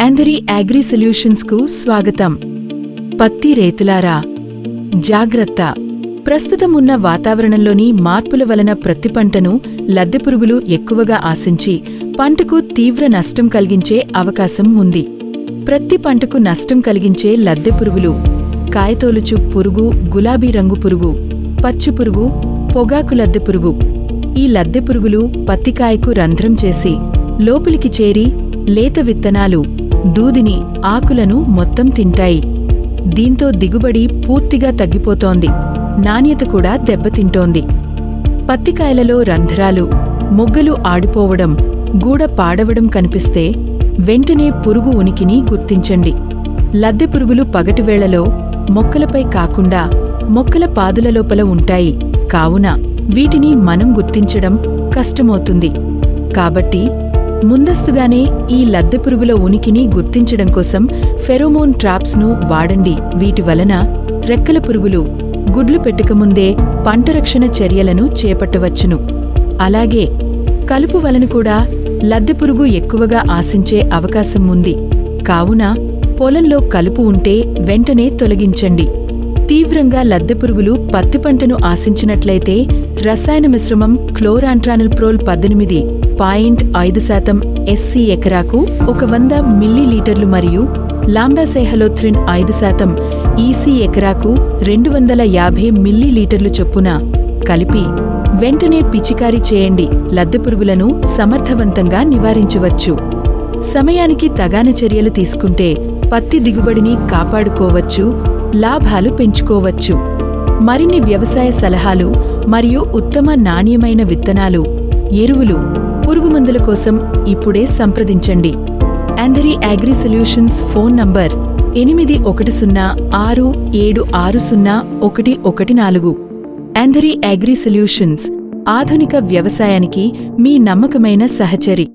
అందరి అగ్రి సొల్యూషన్స్కు స్వాగతం. పత్తి రైతులారా జాగ్రత్త. ప్రస్తుతం ఉన్న వాతావరణంలోని మార్పుల వలన ప్రతి పంటను లద్దెపురుగులు ఎక్కువగా ఆశించి పంటకు తీవ్ర నష్టం కలిగించే అవకాశం ఉంది. ప్రతి పంటకు నష్టం కలిగించే లద్దెపురుగులు కాయతోలుచు పురుగు గులాబీ రంగు పురుగు పచ్చిపురుగు పొగాకు లద్దెపురుగు ఈ లద్దెపురుగులు పత్తికాయకు రంధ్రం చేసి లోపలికి చేరి లేత విత్తనాలు దూదిని ఆకులను మొత్తం తింటాయి. దీంతో దిగుబడి పూర్తిగా తగ్గిపోతోంది. నాణ్యత కూడా దెబ్బతింటోంది. పత్తికాయలలో రంధ్రాలు మొగ్గలు ఆడిపోవడం గూడ పాడవడం కనిపిస్తే వెంటనే పురుగు ఉనికిని గుర్తించండి. లద్దె పురుగులు పగటివేళలో మొక్కలపై కాకుండా మొక్కల పాదుల లోపల ఉంటాయి. కావున వీటిని మనం గుర్తించడం కష్టమవుతుంది. కాబట్టి ముందస్తుగానే ఈ లద్దె పురుగుల ఉనికిని గుర్తించడం కోసం ఫెరోమోన్ ట్రాప్స్ను వాడండి. వీటి వలన రెక్కల పురుగులు గుడ్లు పెట్టకముందే పంటరక్షణ చర్యలను చేపట్టవచ్చును. అలాగే కలుపు వలన కూడా లద్దె పురుగు ఎక్కువగా ఆశించే అవకాశం ఉంది. కావున పొలంలో కలుపు ఉంటే వెంటనే తొలగించండి. తీవ్రంగా లద్దె పురుగులు పత్తి పంటను ఆశించినట్లయితే రసాయన మిశ్రమం క్లోరాంట్రానిల్ప్రోల్ పద్దెనిమిది పాయింట్ ఐదు శాతం ఎస్సీ ఎకరాకు ఒక వంద మిల్లీలీటర్లు మరియు లాంబాసెహలోథ్రిన్ ఐదు శాతం ఈసీ ఎకరాకు రెండు వందల యాభై మిల్లీలీటర్లు చొప్పున కలిపి వెంటనే పిచికారీ చేయండి. లద్దెపురుగులను సమర్థవంతంగా నివారించవచ్చు. సమయానికి తగాన చర్యలు తీసుకుంటే పత్తి దిగుబడిని కాపాడుకోవచ్చు లాభాలు పెంచుకోవచ్చు. మరిన్ని వ్యవసాయ సలహాలు మరియు ఉత్తమ నాణ్యమైన విత్తనాలు ఎరువులు పురుగుమందుల కోసం ఇప్పుడే సంప్రదించండి. ఆంధరీ అగ్రి సొల్యూషన్స్ ఫోన్ నంబర్ ఎనిమిది ఒకటి సున్నా ఆరు ఏడు ఆరు సున్నా ఒకటి ఒకటి నాలుగు. ఆంధరీ అగ్రి సొల్యూషన్స్ ఆధునిక వ్యవసాయానికి మీ నమ్మకమైన సహచరి.